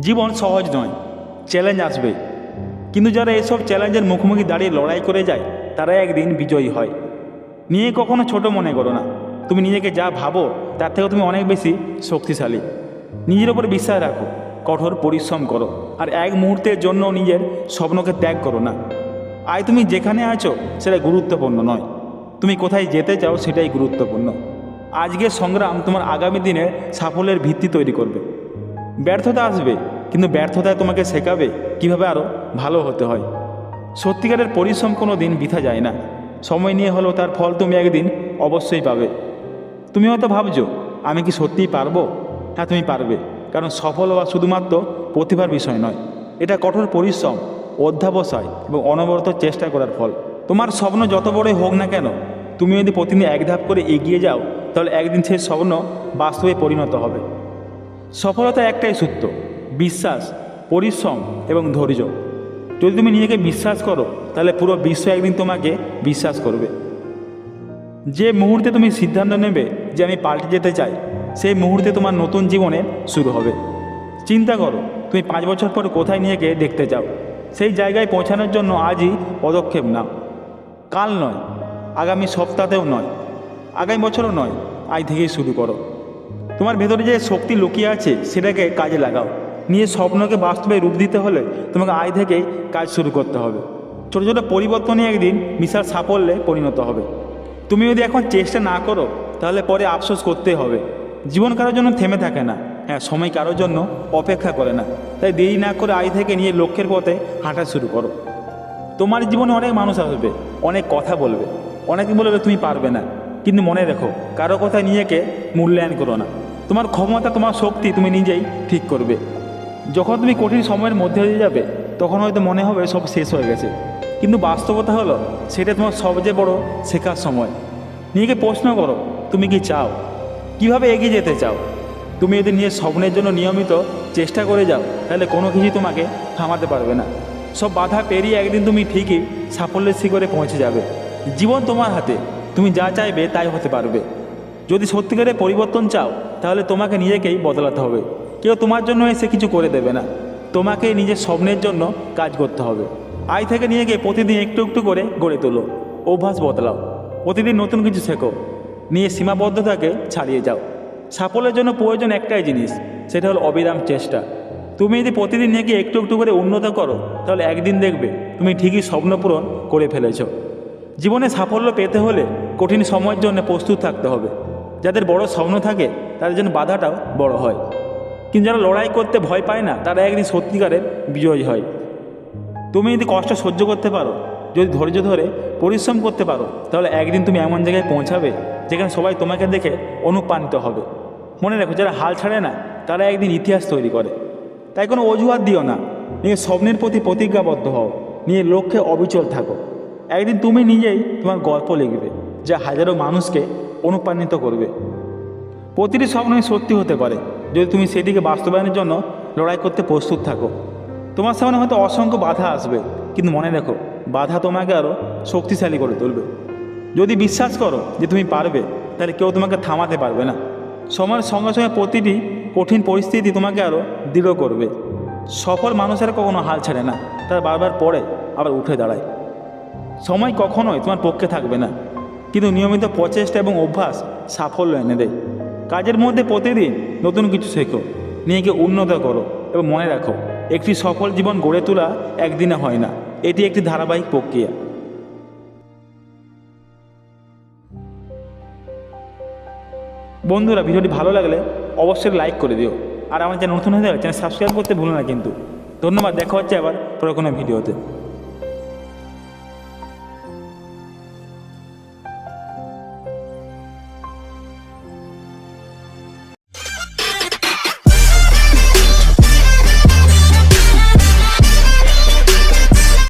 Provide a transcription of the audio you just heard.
জীবন সহজ নয় চ্যালেঞ্জ আসবে। কিন্তু যারা এসব চ্যালেঞ্জের মুখোমুখি দাঁড়িয়ে লড়াই করে যায় তারা একদিন বিজয়ী হয়। নিয়ে কখনো ছোট মনে করো না। তুমি নিজেকে যা ভাবো, তার থেকে তুমি অনেক বেশি শক্তিশালী। নিজের ওপর বিশ্বাস রাখো, কঠোর পরিশ্রম করো, আর এক মুহূর্তের জন্য নিজের স্বপ্নকে ত্যাগ করো না। আজ তুমি যেখানে আছো, সেটা গুরুত্বপূর্ণ নয়। তুমি কোথায় যেতে চাও, সেটাই গুরুত্বপূর্ণ। আজকের সংগ্রাম তোমার আগামী দিনের সাফল্যের ভিত্তি তৈরি করবে। ব্যর্থতা আসবে, কিন্তু ব্যর্থতায় তোমাকে শেখাবে কীভাবে আরও ভালো হতে হয়। সত্যিকারের পরিশ্রম কোনো দিন বৃথা যায় না। সময় নিয়ে হলেও তার ফল তুমি একদিন অবশ্যই পাবে। তুমি হয়তো ভাবছ, আমি কি সত্যিই পারব? হ্যাঁ তুমি পারবে, কারণ সফল হওয়া শুধুমাত্র প্রতিভার বিষয় নয়। এটা কঠোর পরিশ্রম, অধ্যাবসায় এবং অনবরত চেষ্টা করার ফল। তোমার স্বপ্ন যত বড়ই হোক না কেন, তুমি যদি প্রতিদিন এক ধাপ করে এগিয়ে যাও, তাহলে একদিন সেই স্বপ্ন বাস্তবে পরিণত হবে। সফলতা একটাই সূত্র বিশ্বাস, পরিশ্রম এবং ধৈর্য। যদি তুমি নিজেকে বিশ্বাস করো, তাহলে পুরো বিশ্ব একদিন তোমাকে বিশ্বাস করবে। যে মুহূর্তে তুমি সিদ্ধান্ত নেবে যে আমি পাল্টে যেতে চাই, সেই মুহূর্তে তোমার নতুন জীবনে শুরু হবে। চিন্তা করো, তুমি পাঁচ বছর পর কোথায় গিয়ে দেখতে চাও? সেই জায়গায় পৌঁছানোর জন্য আজই পদক্ষেপ নাও। কাল নয়, আগামী সপ্তাহেও নয়, আগামী বছরও নয়, আজ থেকেই শুরু করো। তোমার ভেতরে যে শক্তি লুকিয়ে আছে, সেটাকে কাজে লাগাও। নিয়ে স্বপ্নকে বাস্তবে রূপ দিতে হলে তোমাকে আয় থেকেই কাজ শুরু করতে হবে। ছোটো ছোটো পরিবর্তনই একদিন বিশাল সাফল্যে পরিণত হবে। তুমি যদি এখন চেষ্টা না করো, তাহলে পরে আফসোস করতে হবে। জীবন কারোর জন্য থেমে থাকে না। হ্যাঁ সময় কারোর জন্য অপেক্ষা করে না। তাই দেরি না করে আয় থেকে নিয়ে লক্ষ্যের পথে হাঁটা শুরু করো। তোমার জীবনে অনেক মানুষ আসবে, অনেক কথা বলবে। অনেকে বলবে, তুমি পারবে না। কিন্তু মনে রেখো, কারও কথা নিজেকে মূল্যায়ন করো না। তোমার ক্ষমতা, তোমার শক্তি তুমি নিজেই ঠিক করবে। যখন তুমি কঠিন সময়ের মধ্যে দিয়ে যাবে, তখন হয়তো মনে হবে সব শেষ হয়ে গেছে। কিন্তু বাস্তবতা হলো, সেটা তোমার সবচেয়ে বড় শেখার সময়। নিজেকে প্রশ্ন করো, তুমি কি চাও? কীভাবে এগিয়ে যেতে চাও? তুমি যদি নিজের স্বপ্নের জন্য নিয়মিত চেষ্টা করে যাও, তাহলে কোনো কিছুই তোমাকে থামাতে পারবে না। সব বাধা পেরিয়ে একদিন তুমি ঠিকই সাফল্যের শিখরে পৌঁছে যাবে। জীবন তোমার হাতে, তুমি যা চাইবে তাই হতে পারবে। যদি সত্যিকারের পরিবর্তন চাও, তাহলে তোমাকে নিজেকেই বদলাতে হবে। কেউ তোমার জন্য এসে কিছু করে দেবে না। তোমাকে নিজের স্বপ্নের জন্য কাজ করতে হবে। আজ থেকে নিজেকে প্রতিদিন একটু একটু করে গড়ে তোলো। অভ্যাস বদলাও। প্রতিদিন নতুন কিছু শেখো। নিয়ে সীমাবদ্ধতাকে ছাড়িয়ে যাও। সাফল্যের জন্য প্রয়োজন একটাই জিনিস, সেটা হলো অবিরাম চেষ্টা। তুমি যদি প্রতিদিন নিজেকে একটু একটু করে উন্নত করো, তাহলে একদিন দেখবে তুমি ঠিকই স্বপ্ন পূরণ করে ফেলেছ। জীবনে সাফল্য পেতে হলে কঠিন সময়ের জন্য প্রস্তুত থাকতে হবে। যাদের বড় স্বপ্ন থাকে, তাদের জন্য বাধাটাও বড় হয়। কিন্তু যারা লড়াই করতে ভয় পায় না, তারা একদিন সত্যিকারের বিজয়ী হয়। তুমি যদি কষ্ট সহ্য করতে পারো, যদি ধৈর্য ধরে পরিশ্রম করতে পারো, তাহলে একদিন তুমি এমন জায়গায় পৌঁছাবে, যেখানে সবাই তোমাকে দেখে অনুপ্রাণিত হবে। মনে রাখো, যারা হাল ছাড়ে না, তারা একদিন ইতিহাস তৈরি করে। তাই কোনো অজুহাত দিও না। নিজের স্বপ্নের প্রতি প্রতিজ্ঞাবদ্ধ হও। নিয়ে লক্ষ্যে অবিচল থাকো। একদিন তুমি নিজেই তোমার গল্প লিখবে, যা হাজারো মানুষকে অনুপ্রাণিত করবে। প্রতিটি স্বপ্নই সত্যি হতে পারে, যদি তুমি সেটিকে বাস্তবায়নের জন্য লড়াই করতে প্রস্তুত থাকো। তোমার সামনে হয়তো অসংখ্য বাধা আসবে, কিন্তু মনে রেখো, বাধা তোমাকে আরও শক্তিশালী করে তুলবে। যদি বিশ্বাস করো যে তুমি পারবে, তাহলে কেউ তোমাকে থামাতে পারবে না। সময়ের সঙ্গে সঙ্গে প্রতিটি কঠিন পরিস্থিতি তোমাকে আরও দৃঢ় করবে। সফল মানুষেরা কখনো হাল ছাড়ে না, তারা বারবার পড়ে, আবার উঠে দাঁড়ায়। সময় কখনোই তোমার পক্ষে থাকবে না। কিন্তু নিয়মিত প্রচেষ্টা এবং অভ্যাস সাফল্য এনে দেয়। কাজের মধ্যে প্রতিদিন নতুন কিছু শেখো, নিজেকে উন্নত করো এবং মনে রাখো, একটি সফল জীবন গড়ে তোলা একদিনে হয় না। এটি একটি ধারাবাহিক প্রক্রিয়া। বন্ধুরা, ভিডিওটি ভালো লাগলে অবশ্যই লাইক করে দিও। আর আমার চ্যানেল নতুন হয়ে গেলে চ্যানেল সাবস্ক্রাইব করতে ভুলো না কিন্তু। ধন্যবাদ, দেখা হচ্ছে আবার পরে কোনো ভিডিওতে।